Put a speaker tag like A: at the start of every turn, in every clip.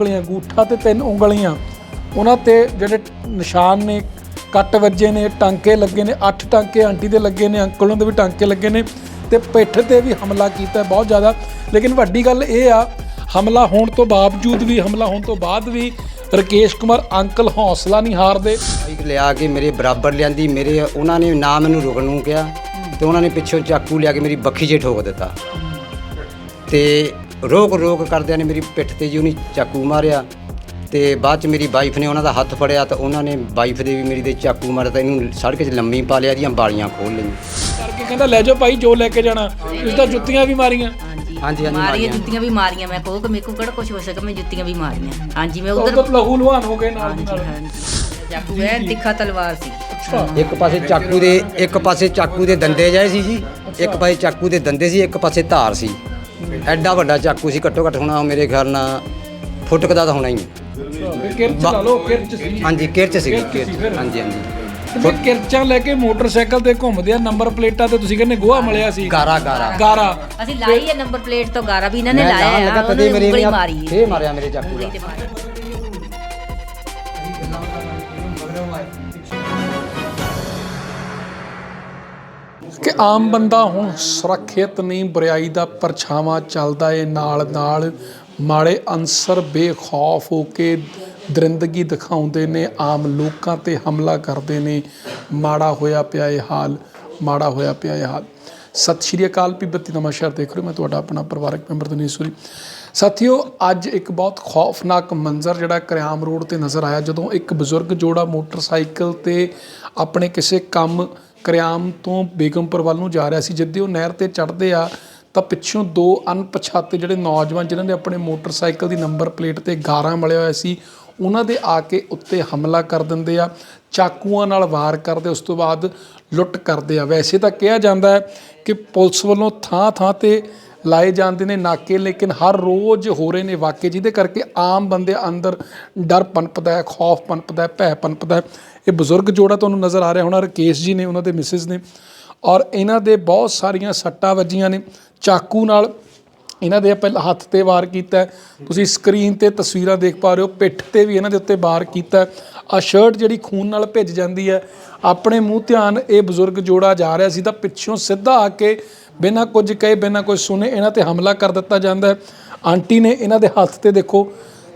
A: ਉਂਗਲੀਆਂ ਅੰਗੂਠਾ ਤੇ ਤਿੰਨ ਉਂਗਲੀਆਂ। ਉਹਨਾਂ ਤੇ ਜਿਹੜੇ ਨਿਸ਼ਾਨ ਨੇ, ਕੱਟ ਵੱਜੇ ਨੇ, ਟਾਂਕੇ ਲੱਗੇ ਨੇ, ਅੱਠ ਟਾਂਕੇ ਆਂਟੀ ਦੇ ਲੱਗੇ ਨੇ, ਅੰਕਲ ਨੂੰ ਦੇ ਵੀ ਟਾਂਕੇ ਲੱਗੇ ਨੇ ਤੇ ਪਿੱਠ ਤੇ ਵੀ ਹਮਲਾ ਕੀਤਾ ਬਹੁਤ ਜ਼ਿਆਦਾ। ਲੇਕਿਨ ਵੱਡੀ ਗੱਲ ਇਹ ਆ, ਹਮਲਾ ਹੋਣ ਤੋਂ ਬਾਵਜੂਦ ਵੀ, ਹਮਲਾ ਹੋਣ ਤੋਂ ਬਾਅਦ ਵੀ ਰਕੇਸ਼ ਕੁਮਾਰ ਅੰਕਲ ਹੌਸਲਾ ਨਹੀਂ ਹਾਰਦੇ।
B: ਬਾਈਕ ਲਿਆ ਕੇ ਮੇਰੇ ਬਰਾਬਰ ਲਿਆਂਦੀ, ਮੇਰੇ ਉਹਨਾਂ ਨੇ ਨਾ ਮੈਨੂੰ ਰੁਕਣ ਨੂੰ ਕਿਹਾ ਤੇ ਉਹਨਾਂ ਨੇ ਪਿੱਛੋਂ ਚਾਕੂ ਲਿਆ ਕੇ ਮੇਰੀ ਬੱਖੀ 'ਚ ਠੋਕ ਦਿੱਤਾ। ਤੇ ਰੋਕ ਰੋਕ ਕਰਦਿਆਂ ਨੇ ਮੇਰੀ ਪਿੱਠ ਤੇ ਜੀ ਉਹਨੇ ਚਾਕੂ ਮਾਰਿਆ ਤੇ ਬਾਅਦ ਚ ਮੇਰੀ ਵਾਈਫ ਨੇ ਉਹਨਾਂ ਦਾ ਹੱਥ ਫੜਿਆ ਤਾਂ ਉਹਨਾਂ ਨੇ ਵਾਈਫ ਦੇ ਵੀ ਮੇਰੀ ਦੇ ਚਾਕੂ ਮਾਰਿਆ ਤਾਂ ਇਹਨੂੰ ਸੜਕ 'ਚ ਲੰਮੀ ਪਾ ਲਿਆ ਦੀਆਂ ਬਾਲੀਆਂ ਖੋਲ ਲਈਆਂ।
A: ਕਰਕੇ ਕਹਿੰਦਾ ਲੈ ਜਾਓ ਭਾਈ ਜੋ ਲੈ ਕੇ ਜਾਣਾ। ਤੁਸੀਂ ਤਾਂ ਜੁੱਤੀਆਂ ਵੀ ਮਾਰੀਆਂ।
B: ਹਾਂਜੀ,
C: ਹਾਂਜੀ
B: ਹਾਂਜੀ,
C: ਮਾਰੀਆਂ
B: ਮਾਰੀਆਂ।
C: ਜੁੱਤੀਆਂ ਵੀ ਮਾਰੀਆਂ ਮੈਂ ਕਹੋ ਕਿ ਮੇਰੇ ਕੋਲ ਕਿਹੜਾ ਕੁਝ ਹੋ ਸਕੇ ਮੈਂ ਜੁੱਤੀਆਂ ਵੀ ਮਾਰੀਆਂ। ਹਾਂਜੀ ਮੈਂ ਉਧਰ
A: ਉਧਰ ਲਹੂ ਲੁਹਾਨ ਹੋ ਗਏ ਨਾਲ ਦੀ
C: ਹਾਂਜੀ
A: ਨਾਲ।
C: ਹਾਂਜੀ। ਚਾਕੂ ਐ ਤਿੱਖਾ ਤਲਵਾਰ ਸੀ।
A: ਅੱਛਾ।
B: ਇੱਕ ਪਾਸੇ ਚਾਕੂ ਦੇ ਇੱਕ ਪਾਸੇ ਚਾਕੂ ਦੇ ਦੰਦੇ ਜਾਏ ਸੀ ਜੀ ਇੱਕ ਪਾਸੇ ਚਾਕੂ ਦੇ ਦੰਦੇ ਸੀ ਇੱਕ ਪਾਸੇ ਧਾਰ ਸੀ। ਐਡਾ ਵੱਡਾ ਚਾਕੂ ਸੀ ਘੱਟੋ ਘੱਟ ਹੋਣਾ ਮੇਰੇ ਖਿਆਲ ਨਾਲ ਫੁੱਟ ਕੁ ਦਾ ਤਾਂ ਹੋਣਾ ਹੀ ਹੈ।
A: ਫਿਰ ਕਿਰਚ ਲਾ ਲਓ ਕਿਰਚ ਸੀ।
B: ਹਾਂਜੀ ਕਿਰਚ ਸੀ
A: ਕਿਰਚ ਸੀ
B: ਕਿਰਚ।
A: ਫਿਰ।
B: ਹਾਂਜੀ ਹਾਂਜੀ।
A: ਤੇ ਫਿਰ ਕਿਰਚਾਂ ਲੈ ਕੇ ਮੋਟਰਸਾਈਕਲ ਤੇ ਘੁੰਮਦੇ ਆ ਨੰਬਰ ਪਲੇਟਾਂ ਤੇ ਤੁਸੀਂ ਕਹਿੰਦੇ ਗੋਹਾ ਮਲਿਆ ਸੀ।
B: ਗਾਰਾ ਗਾਰਾ।
A: ਗਾਰਾ।
C: ਅਸੀਂ ਲਾਈ ਹੈ ਨੰਬਰ ਪਲੇਟ ਤੋਂ ਗਾਰਾ ਵੀ ਇਹਨਾਂ ਨੇ
B: ਮੈਂ
C: ਲਾਇਆ ਹੈ
B: ਲੱਗਾ ਤਦੇ
C: ਨੇ
B: ਮੇਰੇ
C: ਉਂਗਲੀ
B: ਨੇ
C: ਮਾਰੀ ਹੈ
B: ਇਹ ਮਾਰਿਆ ਮੇਰੇ ਚਾਕੂ ਦਾ।
C: ਤੇ ਮਾਰੀ।
A: ਆਮ ਬੰਦਾ ਹੁਣ ਸੁਰੱਖਿਅਤ ਨਹੀਂ, ਬੁਰਾਈ ਦਾ ਪਰਛਾਵਾਂ ਚੱਲਦਾ ਏ ਨਾਲ ਨਾਲ। ਮਾੜੇ ਅਨਸਰ ਬੇਖੌਫ ਹੋ ਕੇ ਦਰਿੰਦਗੀ ਦਿਖਾਉਂਦੇ ਨੇ, ਆਮ ਲੋਕਾਂ ਤੇ ਹਮਲਾ ਕਰਦੇ ਨੇ। ਮਾੜਾ ਹੋਇਆ ਪਿਆ ਇਹ ਹਾਲ, ਮਾੜਾ ਹੋਇਆ ਪਿਆ ਇਹ ਹਾਲ। ਸਤਿ ਸ਼੍ਰੀ ਅਕਾਲ ਪੀ ਬੱਤੀ ਨਵਾਂ ਦੇਖ ਰਹੇ ਹੋ। ਮੈਂ ਤੁਹਾਡਾ ਆਪਣਾ ਪਰਿਵਾਰਕ ਮੈਂਬਰ ਦਨੀਸ਼ ਸੂਰੀ। ਸਾਥੀਓ, ਅੱਜ ਇੱਕ ਬਹੁਤ ਖੌਫਨਾਕ ਮੰਜ਼ਰ ਜਿਹੜਾ ਕਰਿਆਮ ਰੋਡ ਤੇ ਨਜ਼ਰ ਆਇਆ, ਜਦੋਂ ਇੱਕ ਬਜ਼ੁਰਗ ਜੋੜਾ ਮੋਟਰਸਾਈਕਲ ਤੇ ਆਪਣੇ ਕਿਸੇ ਕੰਮ ਕਰਿਆਮ ਤੋਂ ਬੇਗਮਪੁਰ ਵੱਲ ਨੂੰ ਜਾ ਰਿਹਾ ਸੀ। ਜਿੱਦੇ ਉਹ ਨਹਿਰ ਤੇ ਚੜ੍ਹਦੇ ਆ, ਤਾਂ ਪਿੱਛੋਂ ਦੋ ਅਣਪਛਾਤੇ ਜਿਹੜੇ ਨੌਜਵਾਨ ਜਿਨ੍ਹਾਂ ਨੇ ਆਪਣੇ ਮੋਟਰਸਾਈਕਲ ਦੀ ਨੰਬਰ ਪਲੇਟ ਤੇ ਗਾਰਾਂ ਮਲਿਆ ਹੋਇਆ ਸੀ, ਉਹਨਾਂ ਦੇ ਆ ਕੇ ਉੱਤੇ ਹਮਲਾ ਕਰ ਦਿੰਦੇ ਆ, ਚਾਕੂਆਂ ਨਾਲ ਵਾਰ ਕਰਦੇ, ਉਸ ਤੋਂ ਬਾਅਦ ਲੁੱਟ ਕਰਦੇ ਆ। ਵੈਸੇ ਤਾਂ ਕਿਹਾ ਜਾਂਦਾ ਹੈ ਕਿ ਪੁਲਿਸ ਵੱਲੋਂ ਥਾਂ ਥਾਂ ਤੇ ਲਾਏ ਜਾਂਦੇ ਨੇ ਨਾਕੇ, ਲੇਕਿਨ ਹਰ ਰੋਜ਼ ਹੋ ਰਹੇ ਨੇ ਵਾਕੇ, ਜਿਹਦੇ ਕਰਕੇ ਆਮ ਬੰਦੇ ਅੰਦਰ ਡਰ ਪਨਪਦਾ ਹੈ, ਖੌਫ ਪਨਪਦਾ ਹੈ, ਭੈ ਪਨਪਦਾ ਹੈ। ਇਹ ਬਜ਼ੁਰਗ ਜੋੜਾ ਤੁਹਾਨੂੰ ਨਜ਼ਰ ਆ ਰਿਹਾ ਹੋਣਾ, ਰਕੇਸ਼ ਜੀ ਨੇ, ਉਹਨਾਂ ਦੇ ਮਿਸਿਸ ਨੇ। ਔਰ ਇਹਨਾਂ ਦੇ ਬਹੁਤ ਸਾਰੀਆਂ ਸੱਟਾਂ ਵੱਜੀਆਂ ਨੇ। ਚਾਕੂ ਨਾਲ ਇਹਨਾਂ ਦੇ ਪਹਿਲਾਂ ਹੱਥ ਤੇ ਵਾਰ ਕੀਤਾ ਤੁਸੀਂ ਸਕਰੀਨ ਤੇ ਤਸਵੀਰਾਂ ਦੇਖ ਪਾ ਰਹੇ ਹੋ, ਪਿੱਠ ਤੇ ਵੀ ਇਹਨਾਂ ਦੇ ਉੱਤੇ ਵਾਰ ਕੀਤਾ ਆ ਸ਼ਰਟ ਜਿਹੜੀ ਖੂਨ ਨਾਲ ਭਿੱਜ ਜਾਂਦੀ ਹੈ। ਆਪਣੇ ਮੂੰਹ ਧਿਆਨ ਇਹ ਬਜ਼ੁਰਗ ਜੋੜਾ ਜਾ ਰਿਹਾ ਸੀ ਤਾਂ ਪਿੱਛੋਂ ਸਿੱਧਾ ਆ ਕੇ ਬਿਨਾਂ ਕੁਝ ਕਹੇ, ਬਿਨਾਂ ਕੁਝ ਸੁਨੇ ਇਹਨਾਂ ਤੇ ਹਮਲਾ ਕਰ ਦਿੱਤਾ ਜਾਂਦਾ ਹੈ। ਆਂਟੀ ਨੇ ਇਹਨਾਂ ਦੇ ਹੱਥ ਤੇ ਦੇਖੋ,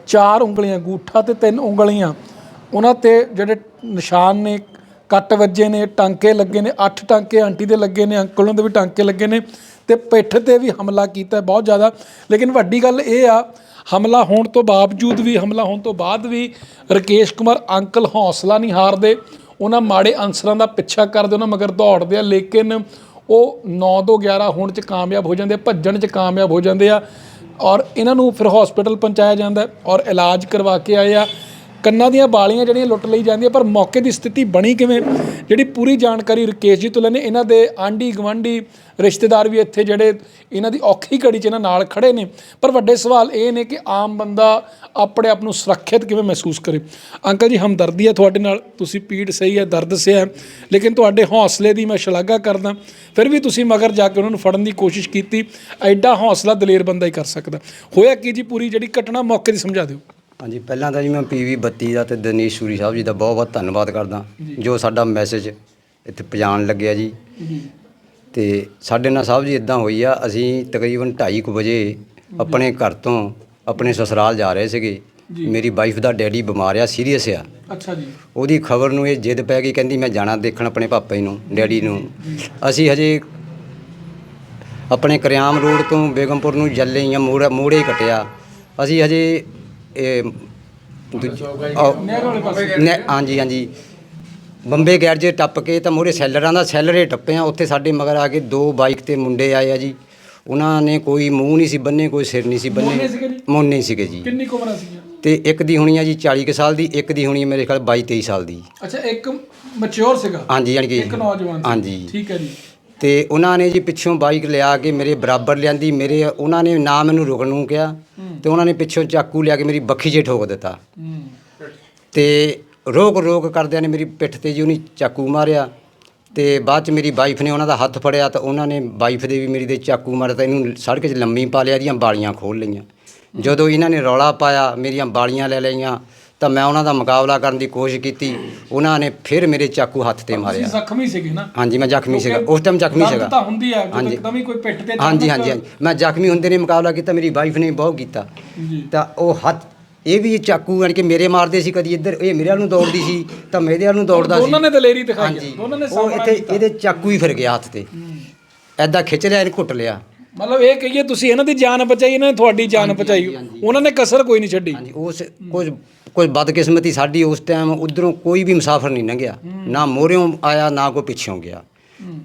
A: ਚਾਰ ਉਂਗਲੀਆਂ ਅੰਗੂਠਾ ਤੇ ਤਿੰਨ ਉਂਗਲੀਆਂ। ਉਹਨਾਂ ਤੇ ਜਿਹੜੇ ਨਿਸ਼ਾਨ ਨੇ, ਕੱਟ ਵੱਜੇ ਨੇ, ਟਾਂਕੇ ਲੱਗੇ ਨੇ, ਅੱਠ ਟਾਂਕੇ ਆਂਟੀ ਦੇ ਲੱਗੇ ਨੇ, ਅੰਕਲ ਨੂੰ ਦੇ ਵੀ ਟਾਂਕੇ ਲੱਗੇ ਨੇ ਤੇ ਪਿੱਠ ਤੇ ਵੀ ਹਮਲਾ ਕੀਤਾ ਬਹੁਤ ਜ਼ਿਆਦਾ। ਲੇਕਿਨ ਵੱਡੀ ਗੱਲ ਇਹ ਆ, ਹਮਲਾ ਹੋਣ ਤੋਂ ਬਾਵਜੂਦ ਵੀ, ਹਮਲਾ ਹੋਣ ਤੋਂ ਬਾਅਦ ਵੀ ਰਕੇਸ਼ ਕੁਮਾਰ ਅੰਕਲ ਹੌਸਲਾ ਨਹੀਂ ਹਾਰਦੇ। ਉਹਨਾਂ ਮਾੜੇ ਅਨਸਰਾਂ ਦਾ ਪਿੱਛਾ ਕਰਦੇ ਉਹਨਾਂ ਮਗਰ ਦੌੜਦੇ ਆ, ਲੇਕਿਨ ਉਹ 9 ਤੋਂ 11 ਹੋਣ ਚ ਕਾਮਯਾਬ ਹੋ ਜਾਂਦੇ ਆ, ਭੱਜਣ ਚ ਕਾਮਯਾਬ ਹੋ ਜਾਂਦੇ ਆ ਔਰ ਇਹਨਾਂ ਨੂੰ ਫਿਰ ਹਸਪੀਟਲ ਪਹੁੰਚਾਇਆ ਜਾਂਦਾ ਔਰ ਇਲਾਜ ਕਰਵਾ ਕੇ ਆਏ ਆ। ਕੰਨਾਂ ਦੀਆਂ ਬਾਲੀਆਂ ਜਿਹੜੀਆਂ ਲੁੱਟ ਲਈ ਜਾਂਦੀਆਂ, ਪਰ ਮੌਕੇ ਦੀ ਸਥਿਤੀ ਬਣੀ ਕਿਵੇਂ? ਜਿਹੜੀ ਪੂਰੀ ਜਾਣਕਾਰੀ ਰਕੇਸ਼ ਜੀ ਤੋਂ ਲੈਣੇ ਇਹਨਾਂ ਦੇ ਆਂਢੀ ਗਵੰਡੀ ਰਿਸ਼ਤੇਦਾਰ ਵੀ ਇੱਥੇ ਜਿਹੜੇ ਇਹਨਾਂ ਦੀ ਔਖੀ ਘੜੀ 'ਚ ਇਹਨਾਂ ਨਾਲ ਖੜੇ ਨੇ। ਪਰ ਵੱਡੇ ਸਵਾਲ ਇਹ ਨੇ ਕਿ ਆਮ ਬੰਦਾ ਆਪਣੇ ਆਪ ਨੂੰ ਸੁਰੱਖਿਅਤ ਕਿਵੇਂ ਮਹਿਸੂਸ ਕਰੇ? ਅੰਕਲ ਜੀ, ਹਮਦਰਦੀ ਹੈ ਤੁਹਾਡੇ ਨਾਲ। ਤੁਸੀਂ ਪੀੜ ਸਹੀ ਹੈ, ਦਰਦ ਸਿਆ ਲੇਕਿਨ ਤੁਹਾਡੇ ਹੌਸਲੇ ਦੀ ਮੈਂ ਸ਼ਲਾਘਾ ਕਰਦਾ। ਫਿਰ ਵੀ ਤੁਸੀਂ ਮਗਰ ਜਾ ਕੇ ਉਹਨਾਂ ਨੂੰ ਫੜਨ ਦੀ ਕੋਸ਼ਿਸ਼ ਕੀਤੀ। ਐਡਾ ਹੌਸਲਾ ਦਲੇਰ ਬੰਦਾ ਹੀ ਕਰ ਸਕਦਾ। ਹੋਇਆ ਕੀ ਜੀ ਪੂਰੀ ਜਿਹੜੀ ਘਟਨਾ ਮੌਕੇ ਦੀ ਸਮਝਾ ਦਿਓ।
B: ਹਾਂਜੀ ਪਹਿਲਾਂ ਤਾਂ ਜੀ ਮੈਂ ਪੀਵੀ 32 ਦਾ ਤੇ ਦਨੀਸ਼ ਸੂਰੀ ਸਾਹਿਬ ਜੀ ਦਾ ਬਹੁਤ ਬਹੁਤ ਧੰਨਵਾਦ ਕਰਦਾ। ਜੋ। ਸਾਡਾ ਮੈਸੇਜ ਇੱਥੇ ਪਹੁੰਚਾਉਣ ਲੱਗਿਆ ਜੀ। ਤੇ ਸਾਡੇ ਨਾਲ ਸਾਹਿਬ ਜੀ ਇਦਾਂ ਹੋਈ ਆ ਅਸੀਂ ਤਕਰੀਬਨ 2:30 ਕੁ ਵਜੇ ਆਪਣੇ ਘਰ ਤੋਂ ਆਪਣੇ ਸਸਰਾਲ ਜਾ ਰਹੇ ਸੀਗੇ। ਮੇਰੀ ਵਾਈਫ ਦਾ ਡੈਡੀ ਬਿਮਾਰ ਆ ਸੀਰੀਅਸ ਆ।
A: ਅੱਛਾ ਜੀ।
B: ਉਹਦੀ ਖਬਰ ਨੂੰ ਇਹ ਜਿੱਦ ਪੈ ਗਈ ਕਹਿੰਦੀ ਮੈਂ ਜਾਣਾ ਦੇਖਣ ਆਪਣੇ ਪਾਪਾ ਜੀ ਨੂੰ ਡੈਡੀ ਨੂੰ। ਅਸੀਂ ਹਜੇ ਆਪਣੇ ਕਰਿਆਮ ਰੋਡ ਤੋਂ ਬੇਗਮਪੁਰ ਨੂੰ ਚੱਲੇ ਜਾਂ ਮੋੜ ਮੋੜੇ ਕਟਿਆ। ਅਸੀਂ ਹਜੇ ਇਹ ਦੂਜੀ- ਆਹ, ਨੇ- ਹਾਂਜੀ ਹਾਂਜੀ। ਬੰਬੇ ਗੈਰਜ ਟੱਪ ਕੇ ਤਾਂ ਮੋਰੇ ਸੈਲਰਾਂ ਦਾ ਸੈਲਰੇ ਟੱਪੇ ਆ ਉੱਥੇ ਸਾਡੇ ਮਗਰ ਆ ਕੇ ਦੋ ਬਾਈਕ ਤੇ ਮੁੰਡੇ ਆਏ ਆ ਜੀ। ਉਹਨਾਂ ਨੇ ਕੋਈ ਮੂੰਹ ਨਹੀਂ ਸੀ ਬੰਨੇ ਕੋਈ ਸਿਰ ਨਹੀਂ ਸੀ
A: ਮੋਨੇ
B: ਬੰਨੇ
A: ਜੀ?
B: ਮੋਨੇ ਸੀਗੇ ਜੀ।
A: ਕਿੰਨੀ ਕੁ ਉਮਰਾਂ ਸੀਗੀਆਂ?
B: ਤੇ ਇੱਕ ਦੀ ਹੋਣੀ ਆ ਜੀ 40 ਕੁ ਸਾਲ ਦੀ ਇੱਕ ਦੀ ਹੋਣੀ ਆ ਮੇਰੇ ਖਿਆਲ 22 23 ਸਾਲ ਦੀ।
A: ਅੱਛਾ ਇੱਕ ਮੈਚੁਰ ਸੀਗਾ?
B: ਹਾਂਜੀ ਯਾਨੀ ਕਿ
A: ਇੱਕ ਨੌਜਵਾਨ ਸੀ।
B: ਹਾਂਜੀ।
A: ਠੀਕ ਹੈ ਜੀ।
B: ਤੇ ਉਹਨਾਂ ਨੇ ਜੀ ਪਿੱਛੋਂ ਬਾਈਕ ਲਿਆ ਕੇ ਮੇਰੇ ਬਰਾਬਰ ਲਿਆਂਦੀ ਮੇਰੇ ਉਹਨਾਂ ਨੇ ਨਾ ਮੈਨੂੰ ਰੁਕਣ ਨੂੰ ਕਿਹਾ ਤੇ ਉਹਨਾਂ ਨੇ ਪਿੱਛੋਂ ਚਾਕੂ ਲਿਆ ਕੇ ਮੇਰੀ ਬੱਖੀ 'ਚ ਠੋਕ ਦਿੱਤਾ। ਤੇ ਰੋਕ ਰੋਕ ਕਰਦਿਆਂ ਨੇ ਮੇਰੀ ਪਿੱਠ ਤੇ ਜੀ ਉਹਨੇ ਚਾਕੂ ਮਾਰਿਆ ਤੇ ਬਾਅਦ ਚ ਮੇਰੀ ਵਾਈਫ ਨੇ ਉਹਨਾਂ ਦਾ ਹੱਥ ਫੜਿਆ ਤਾਂ ਉਹਨਾਂ ਨੇ ਵਾਈਫ ਦੇ ਵੀ ਮੇਰੀ ਦੇ ਚਾਕੂ ਮਾਰਿਆ ਤਾਂ ਇਹਨੂੰ ਸੜਕ 'ਚ ਲੰਮੀ ਪਾ ਲਿਆ ਦੀਆਂ ਬਾਲੀਆਂ ਖੋਲ ਲਈਆਂ। ਜਦੋਂ ਇਹਨਾਂ ਨੇ ਰੌਲਾ ਪਾਇਆ ਮੇਰੀਆਂ ਬਾਲੀਆਂ ਲੈ ਲਈਆਂ ਤਾਂ ਮੈਂ ਉਹਨਾਂ ਦਾ ਮੁਕਾਬਲਾ ਕਰਨ ਦੀ ਕੋਸ਼ਿਸ਼ ਕੀਤੀ। ਉਹਨਾਂ ਨੇ ਫਿਰ ਮੇਰੇ ਚਾਕੂ ਹੱਥ ਤੇ ਮਾਰਿਆ।
A: ਜ਼ਖਮੀ ਸੀਗੇ ਨਾ।
B: ਹਾਂਜੀ ਮੈਂ ਜ਼ਖਮੀ ਸੀਗਾ। ਉਸ ਟਾਈਮ ਜ਼ਖਮੀ ਸੀਗਾ।
A: ਤਾਂ ਹੁੰਦੀ ਆ ਜਦੋਂ। ਇੱਕਦਮ ਹੀ ਕੋਈ ਪਿੱਠ ਤੇ
B: ਹਾਂਜੀ ਹਾਂਜੀ ਮੈਂ ਜ਼ਖਮੀ ਹੁੰਦੇ ਨੇ ਮੁਕਾਬਲਾ ਕੀਤਾ ਮੇਰੀ ਵਾਈਫ ਨੇ ਬਹੁਤ ਕੀਤਾ। ਤਾਂ ਉਹ ਹੱਥ ਇਹ ਵੀ ਚਾਕੂ ਯਾਨੀ ਕਿ ਮੇਰੇ ਮਾਰਦੇ ਸੀ ਕਦੀ ਇੱਧਰ ਇਹ ਮੇਰੇ ਵੱਲ ਨੂੰ ਦੌੜਦੀ ਸੀ ਤਾਂ ਮੇਰੇ ਵੱਲ ਨੂੰ ਦੌੜਦਾ ਸੀ।
A: ਦੋਨਾਂ ਨੇ ਦਲੇਰੀ ਦਿਖਾਈ ਦੋਨਾਂ ਨੇ
B: ਉਹ ਇੱਥੇ ਇਹਦੇ ਚਾਕੂ ਹੀ ਫਿਰ ਗਿਆ ਹੱਥ ਤੇ। ਐਦਾਂ ਖਿੱਚ ਲਿਆ ਇਹਨੇ ਘੁੱਟ ਲਿਆ।
A: ਮਤਲਬ ਇਹ ਕਹੀਏ ਤੁਸੀਂ ਇਹਨਾਂ ਦੀ ਜਾਨ ਬਚਾਈ ਇਹਨਾਂ ਨੇ ਤੁਹਾਡੀ ਜਾਨ ਬਚਾਈ। ਉਹਨਾਂ ਨੇ ਕਸਰ ਕੋਈ ਨਹੀਂ ਛੱਡੀ।
B: ਹਾਂਜੀ ਉਸ ਕੁਝ ਕੁਝ ਬਦਕਿਸਮਤੀ ਸਾਡੀ ਉਸ ਟਾਈਮ ਉਧਰੋਂ ਕੋਈ ਵੀ ਮੁਸਾਫਰ ਨਹੀਂ ਲੰਘਿਆ। ਨਾ ਮੋਰਿਓਂ ਆਇਆ ਨਾ ਕੋਈ ਪਿੱਛੋਂ ਗਿਆ।